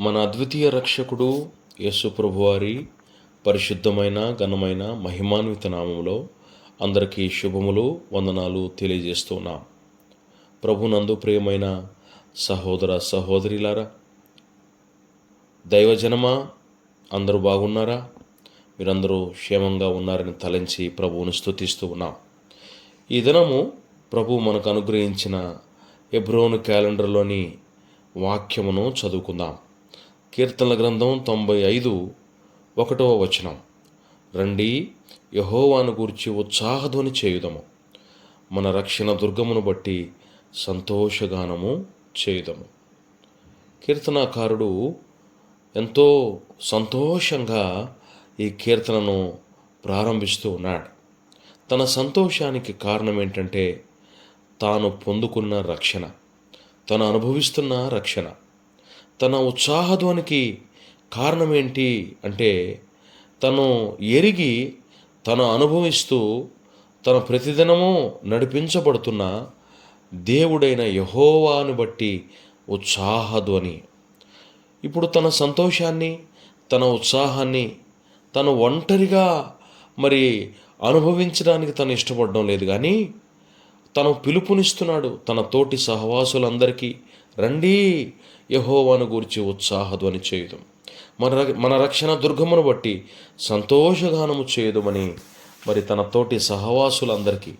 మన అద్వితీయ రక్షకుడు యేసు ప్రభువారి పరిశుద్ధమైన ఘనమైన మహిమాన్విత నామంలో అందరికీ శుభములు వందనాలు తెలియజేస్తున్నాం. ప్రభునందు ప్రియమైన సహోదర సహోదరిలారా దైవజనమా అందరూ బాగున్నారా? మీరందరూ క్షేమంగా ఉన్నారని తలంచి ప్రభువును స్థుతిస్తూ ఉన్నాం. ఈ దినము ప్రభు మనకు అనుగ్రహించిన ఎబ్రోను క్యాలెండర్లోని వాక్యమును చదువుకుందాం. కీర్తనల గ్రంథం తొంభై ఐదు ఒకటవ వచనం. రండి యహోవాను గూర్చి ఉత్సాహధ్వని చేయుదము. మన రక్షణ దుర్గమును బట్టి సంతోషగానము చేయుదము. కీర్తనాకారుడు ఎంతో సంతోషంగా ఈ కీర్తనను ప్రారంభిస్తూ ఉన్నాడు. తన సంతోషానికి కారణం ఏంటంటే తాను పొందుకున్న రక్షణ తను అనుభవిస్తున్న రక్షణ. తన ఉత్సాహధ్వనికి కారణం ఏంటి అంటే తను ఎరిగి తను అనుభవిస్తూ తన ప్రతిదినము నడిపించబడుతున్న దేవుడైన యహోవాను బట్టి ఉత్సాహధ్వని. ఇప్పుడు తన సంతోషాన్ని తన ఉత్సాహాన్ని తను ఒంటరిగా మరి అనుభవించడానికి తను ఇష్టపడడం లేదు. కానీ తను పిలుపునిస్తున్నాడు తన తోటి సహవాసులందరికీ రండి యహోవాను గూర్చి ఉత్సాహధ్వని చేయుదు. మన ర- మన రక్షణ దుర్గమును బట్టి సంతోషగానము చేయుదుమని మరి తన తోటి సహవాసులందరికీ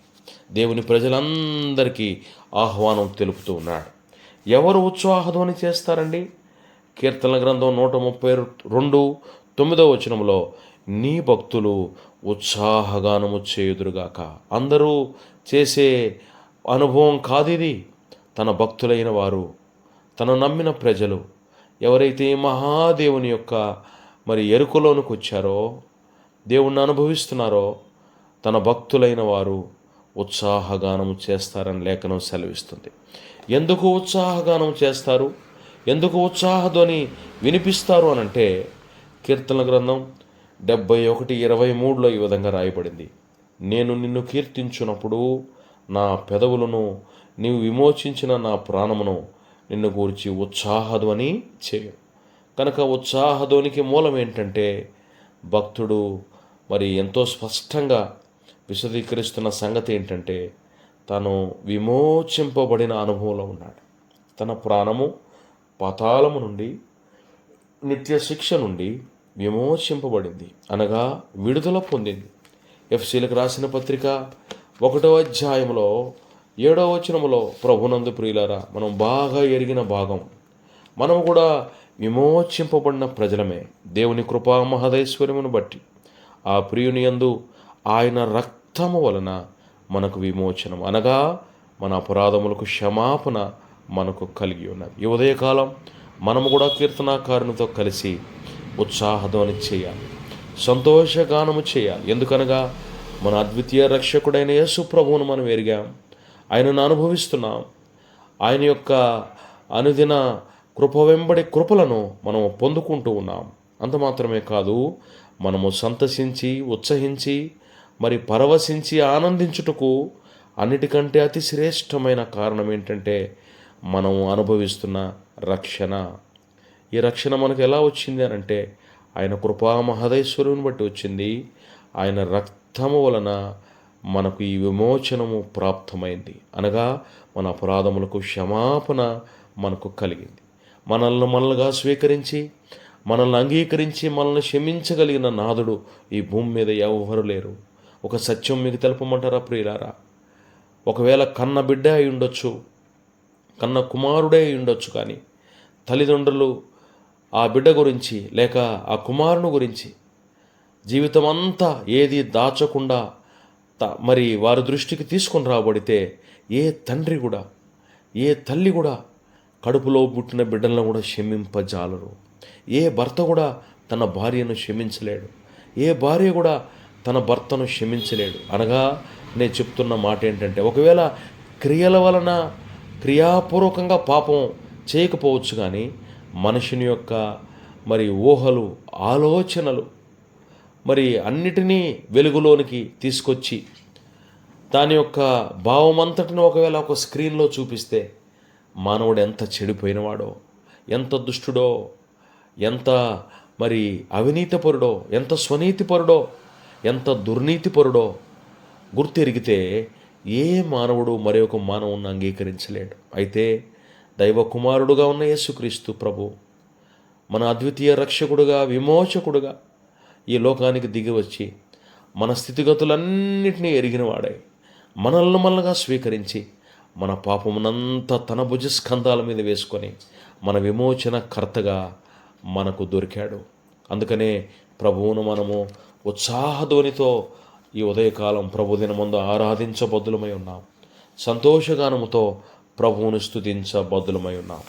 దేవుని ప్రజలందరికీ ఆహ్వానం తెలుపుతూ ఉన్నాడు. ఎవరు ఉత్సాహధ్వని చేస్తారండి? కీర్తన గ్రంథం నూట ముప్పై రెండు తొమ్మిదో వచనంలో నీ భక్తులు ఉత్సాహగానము చేయుదురుగాక. అందరూ చేసే అనుభవం కాదు ఇది తన భక్తులైన వారు తను నమ్మిన ప్రజలు ఎవరైతే మహాదేవుని యొక్క మరి ఎరుకలోనికి వచ్చారో దేవుణ్ణి అనుభవిస్తున్నారో తన భక్తులైన వారు ఉత్సాహగానం చేస్తారని లేఖనం సెలవిస్తుంది. ఎందుకు ఉత్సాహగానం చేస్తారు? ఎందుకు ఉత్సాహధ్వని వినిపిస్తారు అనంటే కీర్తన గ్రంథం డెబ్బై ఒకటి ఇరవై మూడులో ఈ విధంగా రాయబడింది. నేను నిన్ను కీర్తించున్నప్పుడు నా పెదవులను నీవు విమోచించిన నా ప్రాణమును నిన్ను గూర్చి ఉత్సాహధ్వని చేయు. కనుక ఉత్సాహధ్వనికి మూలం ఏంటంటే భక్తుడు మరి ఎంతో స్పష్టంగా విశదీకరిస్తున్న సంగతి ఏంటంటే తను విమోచింపబడిన అనుభవంలో ఉన్నాడు. తన ప్రాణము పతాళము నుండి నిత్య శిక్ష నుండి విమోచింపబడింది. అనగా విడుదల పొందింది. ఎఫ్సీలకు రాసిన పత్రిక ఒకటో అధ్యాయంలో ఏడో వచనములో ప్రభునందు ప్రియులారా మనం బాగా ఎరిగిన భాగం. మనం కూడా విమోచింపబడిన ప్రజలమే. దేవుని కృపా మహదైశ్వర్యమును బట్టి. ఆ ప్రియుని యందు ఆయన రక్తము వలన మనకు విమోచనం అనగా మన అపరాధములకు క్షమాపణ మనకు కలిగి ఉన్నది. ఈ ఉదయకాలం మనము కూడా కీర్తనాకారునితో కలిసి ఉత్సాహధ్వని చేయాలి. సంతోషగానము చేయాలి. ఎందుకనగా మన అద్వితీయ రక్షకుడైన యేసు ప్రభువును మనం ఎరిగాం. ఆయనను అనుభవిస్తున్నాం. ఆయన యొక్క అనుదిన కృప వెంబడి కృపలను మనం పొందుకుంటూ ఉన్నాం. అంత మాత్రమే కాదు మనము సంతసించి ఉత్సహించి మరి పరవశించి ఆనందించుటకు అన్నిటికంటే అతి శ్రేష్టమైన కారణం ఏంటంటే మనం అనుభవిస్తున్న రక్షణ. ఈ రక్షణ మనకు ఎలా వచ్చింది అని అంటే ఆయన కృపా మహదేశ్వరుని బట్టి వచ్చింది. ఆయన రక్తము వలన మనకు ఈ విమోచనము ప్రాప్తమైంది. అనగా మన అపరాధములకు క్షమాపణ మనకు కలిగింది. మనల్ని మనలుగా స్వీకరించి మనల్ని అంగీకరించి మనల్ని క్షమించగలిగిన నాదుడు ఈ భూమి మీద ఎవరు లేరు. ఒక సత్యం మీకు తెలపమంటారా ప్రియులారా? ఒకవేళ కన్న బిడ్డ అయి ఉండొచ్చు కన్న కుమారుడే అయి ఉండొచ్చు కానీ తల్లిదండ్రులు ఆ బిడ్డ గురించి లేక ఆ కుమారుని గురించి జీవితం అంతా ఏది దాచకుండా మరి వారి దృష్టికి తీసుకొని రాబడితే ఏ తండ్రి కూడా ఏ తల్లి కూడా కడుపులో పుట్టిన బిడ్డలను కూడా క్షమింపజాలరు. ఏ భర్త కూడా తన భార్యను క్షమించలేడు. ఏ భార్య కూడా తన భర్తను క్షమించలేడు. అనగా నేను చెప్తున్న మాట ఏంటంటే ఒకవేళ క్రియల వలన క్రియాపూర్వకంగా పాపం చేయకపోవచ్చు కానీ మనుషుని యొక్క మరి ఊహలు ఆలోచనలు మరి అన్నిటినీ వెలుగులోనికి తీసుకొచ్చి దాని యొక్క భావమంతటిని ఒకవేళ ఒక స్క్రీన్లో చూపిస్తే మానవుడు ఎంత చెడిపోయినవాడో ఎంత దుష్టుడో ఎంత మరి అవినీతిపరుడో ఎంత స్వనీతిపరుడో ఎంత దుర్నీతిపరుడో గుర్తెరిగితే ఏ మానవుడు మరి ఒక మానవుని అంగీకరించలేడు. అయితే దైవ కుమారుడుగా ఉన్న యేసుక్రీస్తు ప్రభు మన అద్వితీయ రక్షకుడుగా విమోచకుడుగా ఈ లోకానికి దిగి వచ్చి మన స్థితిగతులన్నిటినీ ఎరిగిన వాడై మనల్ని మనలుగా స్వీకరించి మన పాపమునంతా తన భుజస్కంధాల మీద వేసుకొని మన విమోచన కర్తగా మనకు దొరికాడు. అందుకనే ప్రభువును మనము ఉత్సాహధ్వనితో ఈ ఉదయకాలం ప్రభుదిన ముందు ఆరాధించబద్దులమై ఉన్నాం. సంతోషగానముతో ప్రభువును స్థుతించబద్దులమై ఉన్నాం.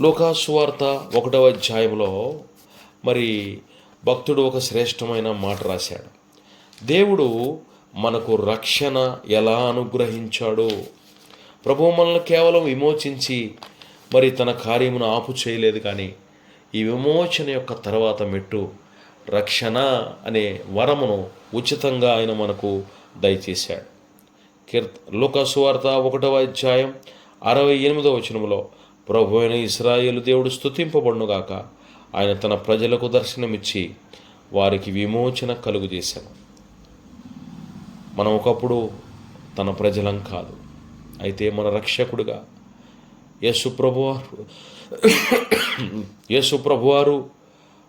లోకాసువార్త ఒకటవ అధ్యాయంలో మరి భక్తుడు ఒక శ్రేష్టమైన మాట రాశాడు. దేవుడు మనకు రక్షణ ఎలా అనుగ్రహించాడు? ప్రభు మనల్ని కేవలం విమోచించి మరి తన కార్యమును ఆపు చేయలేదు కానీ ఈ విమోచన యొక్క తర్వాత మెట్టు రక్షణ అనే వరమును ఉచితంగా ఆయన మనకు దయచేశాడు. కీర్త లోకసువార్త ఒకటవ అధ్యాయం అరవై ఎనిమిదవ వచనంలో ప్రభు అయిన ఇస్రాయేలు దేవుడు స్తుతింపబడునుగాక ఆయన తన ప్రజలకు దర్శనమిచ్చి వారికి విమోచన కలుగు చేశాను మనం ఒకప్పుడు తన ప్రజలం కాదు అయితే మన రక్షకుడుగా యేసుప్రభువారు యేసుప్రభువారు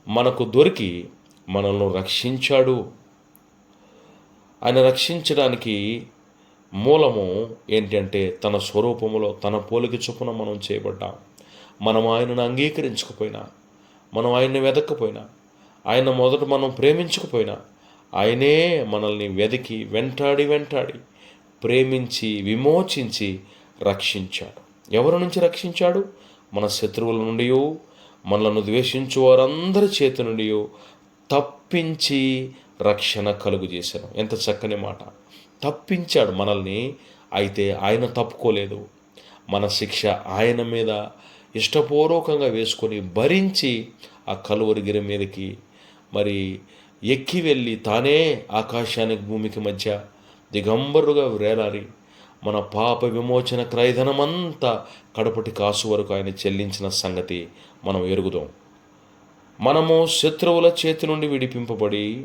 మనకు దొరికి మనల్ని రక్షించాడు. ఆయన రక్షించడానికి మూలము ఏంటంటే తన స్వరూపములో తన పోలిక చొప్పున మనం చేయబడ్డాం. మనం ఆయనను అంగీకరించకపోయినా మనం ఆయన్ని వెతకపోయినా ఆయన మొదట మనం ప్రేమించకపోయినా ఆయనే మనల్ని వెతికి వెంటాడి వెంటాడి ప్రేమించి విమోచించి రక్షించాడు. ఎవరి నుంచి రక్షించాడు? మన శత్రువుల నుండి మనలను ద్వేషించు వారందరి చేతి నుండి తప్పించి రక్షణ కలుగు చేశాను. ఎంత చక్కని మాట. తప్పించాడు మనల్ని అయితే ఆయన తప్పుకోలేదు. మన శిక్ష ఆయన మీద ఇష్టపూర్వకంగా వేసుకొని భరించి ఆ కలువరిగిరి మీదకి మరి ఎక్కి వెళ్ళి తానే ఆకాశానికి భూమికి మధ్య దిగంబరుగా వేలారి మన పాప విమోచన క్రయధనమంతా కడపటి కాసు వరకు ఆయన చెల్లించిన సంగతి మనం ఎరుగుదాం. మనము శత్రువుల చేతి నుండి విడిపింపబడి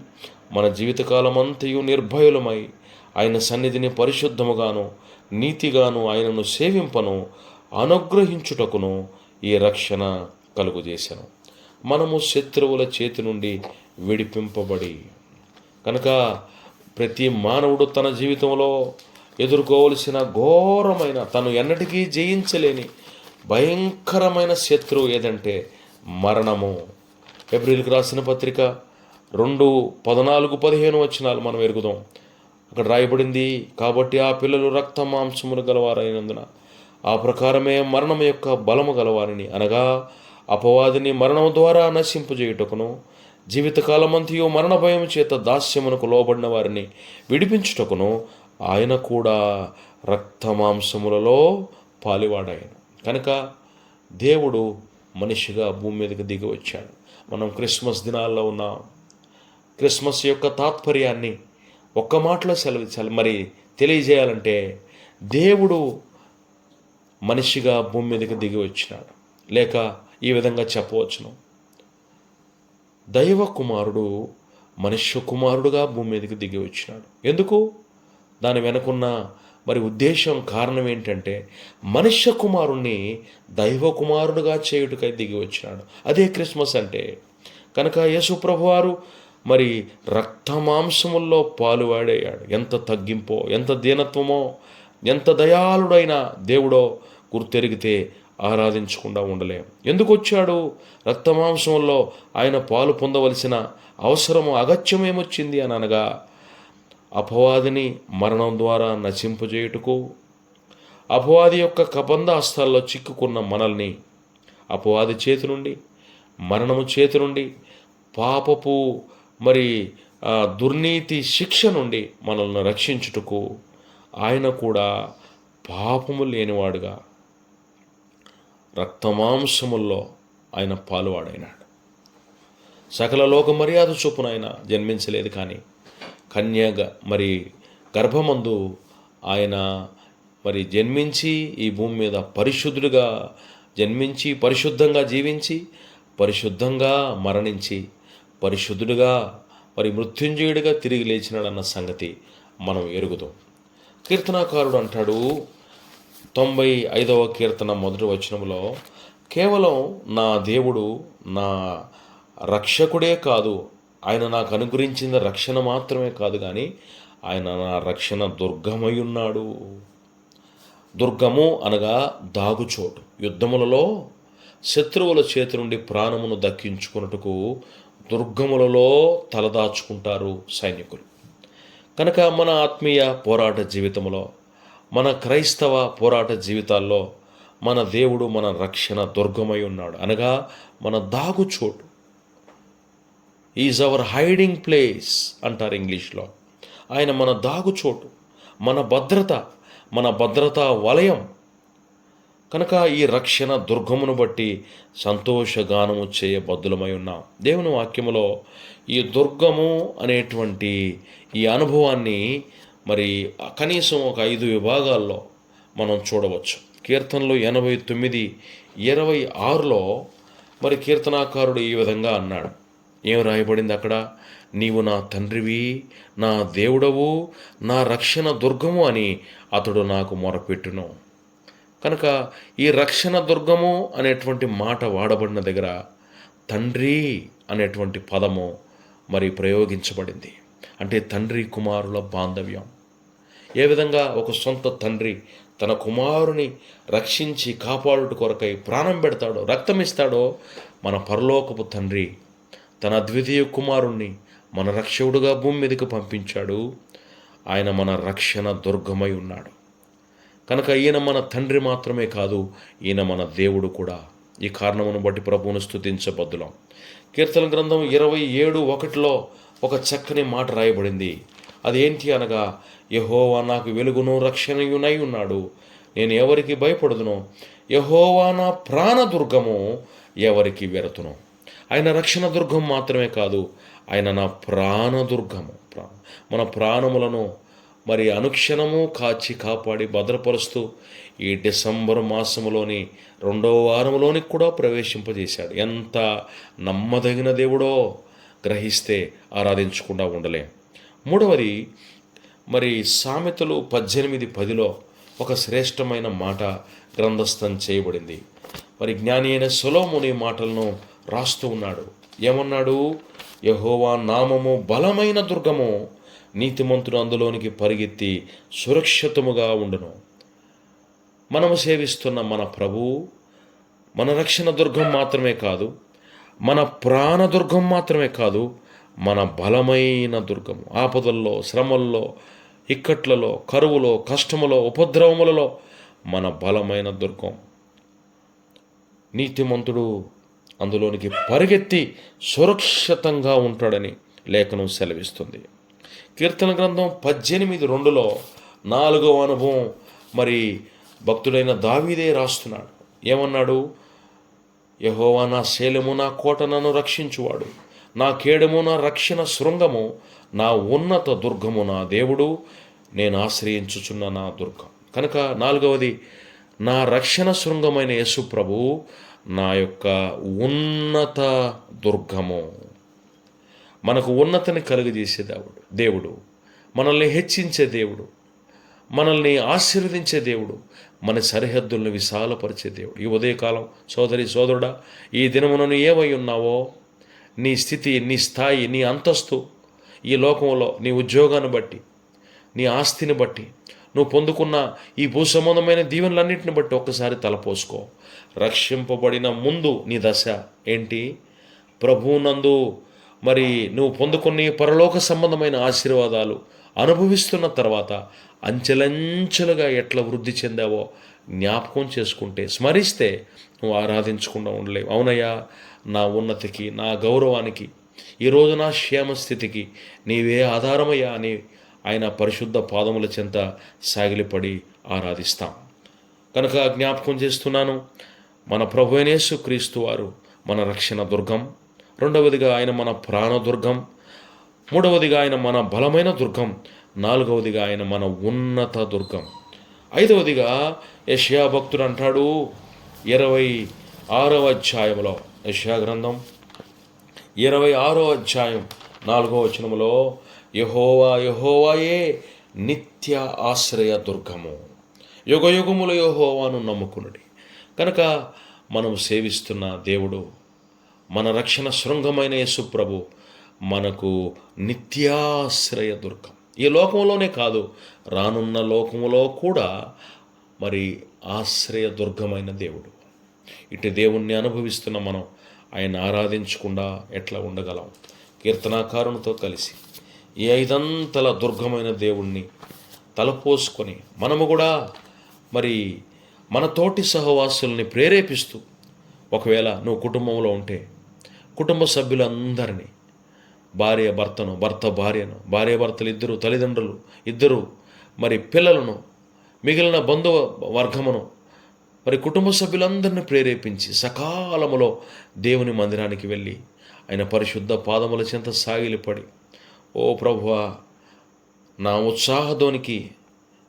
మన జీవితకాలమంతయు నిర్భయులమై ఆయన సన్నిధిని పరిశుద్ధముగాను నీతిగాను ఆయనను సేవింపను అనుగ్రహించుటకును ఈ రక్షణ కలుగుజేశాను. మనము శత్రువుల చేతి నుండి విడిపింపబడి కనుక ప్రతి మానవుడు తన జీవితంలో ఎదుర్కోవలసిన ఘోరమైన తను ఎన్నటికీ జయించలేని భయంకరమైన శత్రువు ఏదంటే మరణము. ఏప్రిల్కి రాసిన పత్రిక రెండు పద్నాలుగు పదిహేను వచ్చినాలు మనం ఎరుగుదాం. అక్కడ రాయబడింది కాబట్టి ఆ పిల్లలు రక్త మాంసములు గలవారైనందున ఆ ప్రకారమే మరణం యొక్క బలము గలవారిని అనగా అపవాదిని మరణం ద్వారా నశింపజేయుటకును జీవితకాలమంతయు మరణ భయం చేత దాస్యమునకు లోబడిన వారిని విడిపించుటకును ఆయన కూడా రక్త మాంసములలో పాలివాడాయను కనుక దేవుడు మనిషిగా భూమి మీదకి దిగి వచ్చాడు మనం క్రిస్మస్ దినాల్లో ఉన్నాం. క్రిస్మస్ యొక్క తాత్పర్యాన్ని ఒక్క మాటలో సెలవు మరి తెలియజేయాలంటే దేవుడు మనిషిగా భూమి మీదకి దిగి వచ్చినాడు. లేక ఈ విధంగా చెప్పవచ్చును. దైవ కుమారుడు మనుష్య కుమారుడుగా భూమి మీదకి దిగి వచ్చినాడు. ఎందుకు? దాని వెనుకున్న మరి ఉద్దేశం కారణం ఏంటంటే మనుష్య కుమారుణ్ణి దైవ కుమారుడుగా చేయుటకై దిగి వచ్చినాడు. అదే క్రిస్మస్ అంటే కనుక యేసు ప్రభువారు మరి రక్తమాంసముల్లో పాలువాడయ్యాడు ఎంత తగ్గింపో ఎంత దీనత్వమో ఎంత దయాళుడైన దేవుడో గుర్తెరిగితే ఆరాధించకుండా ఉండలేం. ఎందుకు వచ్చాడు రక్తమాంసంలో ఆయన పాలు పొందవలసిన అవసరము అగత్యమేమొచ్చింది అని అనగా అపవాదిని మరణం ద్వారా నశింపజేయుటకు అపవాది యొక్క కబంధ హస్తాల్లో చిక్కుకున్న మనల్ని అపవాది చేతి నుండి మరణము చేతి నుండి పాపపు మరి దుర్నీతి శిక్ష నుండి మనల్ని రక్షించుటకు ఆయన కూడా పాపము లేనివాడుగా రక్తమాంసముల్లో ఆయన పాలువాడైనాడు. సకల లోక మర్యాద చొప్పున ఆయన జన్మించలేదు కానీ కన్యగా మరి గర్భమందు ఆయన మరి జన్మించి ఈ భూమి మీద పరిశుద్ధుడిగా జన్మించి పరిశుద్ధంగా జీవించి పరిశుద్ధంగా మరణించి పరిశుద్ధుడిగా మరి మృత్యుంజయుడిగా తిరిగి లేచినాడన్న సంగతి మనం ఎరుగుదాం. కీర్తనాకారుడు అంటాడు తొంభై ఐదవ కీర్తన మొదటి వచనంలో కేవలం నా దేవుడు నా రక్షకుడే కాదు. ఆయన నాకు అనుగ్రహించిన రక్షణ మాత్రమే కాదు కానీ ఆయన నా రక్షణ దుర్గమై ఉన్నాడు దుర్గము అనగా దాగుచోటు. యుద్ధములలో శత్రువుల చేతి నుండి ప్రాణమును దక్కించుకున్నట్టుకు దుర్గములలో తలదాచుకుంటారు సైనికులు. కనుక మన ఆత్మీయ పోరాట జీవితంలో మన క్రైస్తవ పోరాట జీవితాల్లో మన దేవుడు మన రక్షణ దుర్గమై ఉన్నాడు. అనగా మన దాగుచోటు. ఈజ్ అవర్ హైడింగ్ ప్లేస్ అంటారు ఇంగ్లీష్లో. ఆయన మన దాగుచోటు మన భద్రత మన భద్రతా వలయం. కనుక ఈ రక్షణ దుర్గమును బట్టి సంతోషగానము చేయబద్దులమై ఉన్నాం. దేవుని వాక్యములో ఈ దుర్గము అనేటువంటి ఈ అనుభవాన్ని మరి కనీసం ఒక ఐదు విభాగాల్లో మనం చూడవచ్చు. కీర్తనలు ఎనభై తొమ్మిది ఇరవై ఆరులో మరి కీర్తనాకారుడు ఈ విధంగా అన్నాడు. ఏం రాయబడింది అక్కడ? నీవు నా తండ్రివి నా దేవుడవు నా రక్షణ దుర్గము అని అతడు నాకు మొరపెట్టును. కనుక ఈ రక్షణ దుర్గము అనేటువంటి మాట వాడబడిన దగ్గర తండ్రి అనేటువంటి పదము మరి ప్రయోగించబడింది. అంటే తండ్రి కుమారుల బాంధవ్యం. ఏ విధంగా ఒక సొంత తండ్రి తన కుమారుని రక్షించి కాపాడుట కొరకై ప్రాణం పెడతాడో రక్తం ఇస్తాడో మన పరలోకపు తండ్రి తన ద్వితీయ కుమారుణ్ణి మన రక్షకుడుగా భూమి మీదకి పంపించాడు. ఆయన మన రక్షణ దుర్గమై ఉన్నాడు. కనుక ఈయన మన తండ్రి మాత్రమే కాదు ఈయన మన దేవుడు కూడా. ఈ కారణమును బట్టి ప్రభువును స్థుతించబద్దులం కీర్తన గ్రంథం ఇరవై ఏడు ఒకటిలో ఒక చక్కని మాట రాయబడింది. అదేంటి అనగా యహోవా నాకు వెలుగును రక్షణయునై ఉన్నాడు. నేను ఎవరికి భయపడుదును యహోవా నా ప్రాణదుర్గము ఎవరికి వెరతును. ఆయన రక్షణ దుర్గం మాత్రమే కాదు ఆయన నా ప్రాణదుర్గము ప్రా మన ప్రాణములను మరి అనుక్షణము కాచి కాపాడి భద్రపరుస్తూ ఈ డిసెంబర్ మాసములోని రెండవ వారంలోని కూడా ప్రవేశింపజేశాడు. ఎంత నమ్మదగిన దేవుడో గ్రహిస్తే ఆరాధించకుండా ఉండలేం. మూడవది మరి సామెతలు పద్దెనిమిది పదిలో ఒక శ్రేష్టమైన మాట గ్రంథస్థం చేయబడింది. మరి జ్ఞాని అయిన సొలోముని మాటలను రాస్తూ ఉన్నాడు. ఏమన్నాడు? యహోవా నామము బలమైన దుర్గము నీతిమంతుడు అందులోనికి పరిగెత్తి సురక్షితముగా ఉండును. మనము సేవిస్తున్న మన ప్రభు మన రక్షణ దుర్గం మాత్రమే కాదు మన ప్రాణ దుర్గం మాత్రమే కాదు మన బలమైన దుర్గము. ఆపదల్లో శ్రమల్లో ఇక్కట్లలో కరువులో కష్టములో ఉపద్రవములలో మన బలమైన దుర్గం. నీతిమంతుడు అందులోనికి పరిగెత్తి సురక్షితంగా ఉంటాడని లేఖనం సెలవిస్తుంది. కీర్తన గ్రంథం పద్దెనిమిది రెండులో నాలుగవ అనుభవం మరి భక్తుడైన దావీదే రాస్తున్నాడు. ఏమన్నాడు? యహోవా నా శైలము నా కోట నన్ను రక్షించువాడు. నా కేడము నా రక్షణ శృంగము నా ఉన్నత దుర్గము నా దేవుడు నేను ఆశ్రయించుచున్న నా దుర్గం. కనుక నాలుగవది నా రక్షణ శృంగమైన యేసు ప్రభు నా యొక్క ఉన్నత దుర్గము. మనకు ఉన్నతిని కలుగజేసే దేవుడు దేవుడు. మనల్ని హెచ్చించే దేవుడు. మనల్ని ఆశీర్వదించే దేవుడు. మన సరిహద్దులను విశాలపరిచే దేవుడు. ఈ ఉదయకాలం సోదరి సోదరుడా ఈ దినమునను ఏమై ఉన్నావో నీ స్థితి నీ స్థాయి నీ అంతస్తు ఈ లోకంలో నీ ఉద్యోగాన్ని బట్టి నీ ఆస్తిని బట్టి నువ్వు పొందుకున్న ఈ భూ సంబంధమైన దీవెనలన్నింటిని బట్టి ఒక్కసారి తలపోసుకో రక్షింపబడిన ముందు నీ దశ ఏంటి? ప్రభువునందు మరి నువ్వు పొందుకున్న పరలోక సంబంధమైన ఆశీర్వాదాలు అనుభవిస్తున్న తర్వాత అంచెలంచెలుగా ఎట్లా వృద్ధి చెందావో జ్ఞాపకం చేసుకుంటే స్మరిస్తే నువ్వు ఆరాధించకుండా ఉండలేవు. అవునయ్యా నా ఉన్నతికి నా గౌరవానికి ఈరోజు నా క్షేమ స్థితికి నీవే ఆధారమయ్యా అని ఆయన పరిశుద్ధ పాదముల చెంత సాగిలిపడి ఆరాధిస్తాం. కనుక జ్ఞాపకం చేస్తున్నాను మన ప్రభునేసు క్రీస్తు వారు మన రక్షణ దుర్గం. రెండవదిగా ఆయన మన ప్రాణదుర్గం మూడవదిగా ఆయన మన బలమైన దుర్గం. నాలుగవదిగా ఆయన మన ఉన్నత దుర్గం. ఐదవదిగా యషయా భక్తుడు అంటాడు ఇరవై ఆరవ అధ్యాయంలో యశా గ్రంథం ఇరవై ఆరో అధ్యాయం నాలుగో వచనములో యహోవా యహోవాయే నిత్య ఆశ్రయ దుర్గము. యుగ యుగముల యహోవాను నమ్ముకునుడి. కనుక మనం సేవిస్తున్న దేవుడు మన రక్షణ శృంగమైన యేసుప్రభు మనకు నిత్యాశ్రయ దుర్గం. ఈ లోకంలోనే కాదు రానున్న లోకములో కూడా మరి ఆశ్రయ దుర్గమైన దేవుడు. ఇటు దేవుణ్ణి అనుభవిస్తున్న మనం ఆయన ఆరాధించకుండా ఎట్లా ఉండగలం? కీర్తనాకారునితో కలిసి ఈ ఐదంతల దుర్గమైన దేవుణ్ణి తలపోసుకొని మనము కూడా మరి మన తోటి సహవాసుల్ని ప్రేరేపిస్తూ ఒకవేళ నువ్వు కుటుంబంలో ఉంటే కుటుంబ సభ్యులందరినీ భార్య భర్తను భర్త భార్యను భార్య భర్తలు ఇద్దరు తల్లిదండ్రులు ఇద్దరు మరి పిల్లలను మిగిలిన బంధువ వర్గమును మరి కుటుంబ సభ్యులందరినీ ప్రేరేపించి సకాలములో దేవుని మందిరానికి వెళ్ళి ఆయన పరిశుద్ధ పాదముల చెంత సాగిలిపడి ఓ ప్రభువా నా ఉత్సాహధోనికి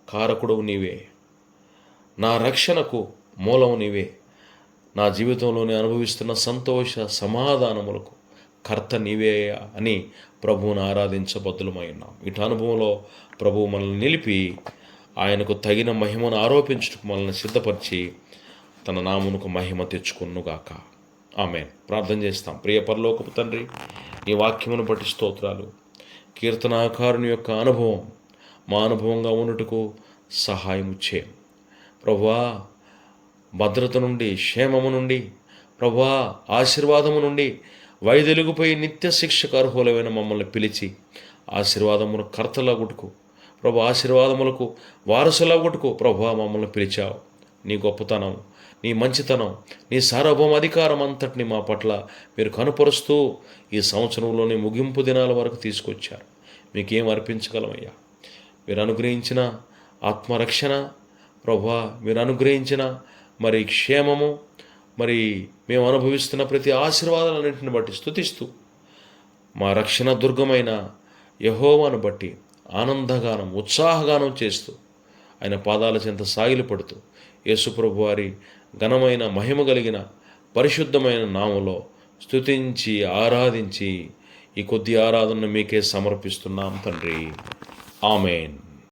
కారకుడు నీవే. నా రక్షణకు మూలము నీవే. నా జీవితంలోనే అనుభవిస్తున్న సంతోష సమాధానములకు కర్త నీవే అని ప్రభువును ఆరాధించబద్దులమై ఉన్నాం. ఇటు అనుభవంలో ప్రభువు మనల్ని నిలిపి ఆయనకు తగిన మహిమను ఆరోపించుటకు మనల్ని సిద్ధపరిచి తన నామునకు మహిమ తెచ్చుకున్నుగాక. ఆమె ప్రార్థన చేస్తాం. ప్రియ పరలోకపు తండ్రి నీ వాక్యమును బట్టి స్తోత్రాలు. కీర్తనాకారుని యొక్క అనుభవం మా అనుభవంగా ఉన్నట్టుకు సహాయం చేయం. ప్రభువా భద్రత నుండి క్షేమము నుండి ప్రభువా ఆశీర్వాదము నుండి వైదొలిగిపోయి నిత్య శిక్షకు అర్హులమైన మమ్మల్ని పిలిచి ఆశీర్వాదమును కర్తలగుటకు ప్రభు ఆశీర్వాదములకు వారసులగుటకు ప్రభు మమ్మల్ని పిలిచావు. నీ గొప్పతనం నీ మంచితనం నీ సార్వభౌమ అధికారం అంతటిని మా పట్ల మీరు కనుపరుస్తూ ఈ సంవత్సరంలోని ముగింపు దినాల వరకు తీసుకొచ్చారు. మీకేం అర్పించగలమయ్యా? మీరు అనుగ్రహించిన ఆత్మరక్షణ ప్రభా మీరు అనుగ్రహించిన మరి క్షేమము మరి మేము అనుభవిస్తున్న ప్రతి ఆశీర్వాదాలన్నింటిని బట్టి స్థుతిస్తూ మా రక్షణ దుర్గమైన యహోవాను బట్టి ఆనందగానం ఉత్సాహగానం చేస్తూ ఆయన పాదాల చెంత సాగిలపడుతూ యేసుప్రభు వారి ఘనమైన మహిమ కలిగిన పరిశుద్ధమైన నామలో స్తుతించి ఆరాధించి ఈ కొద్ది ఆరాధనను మీకే సమర్పిస్తున్నాం తండ్రి. ఆమెన్.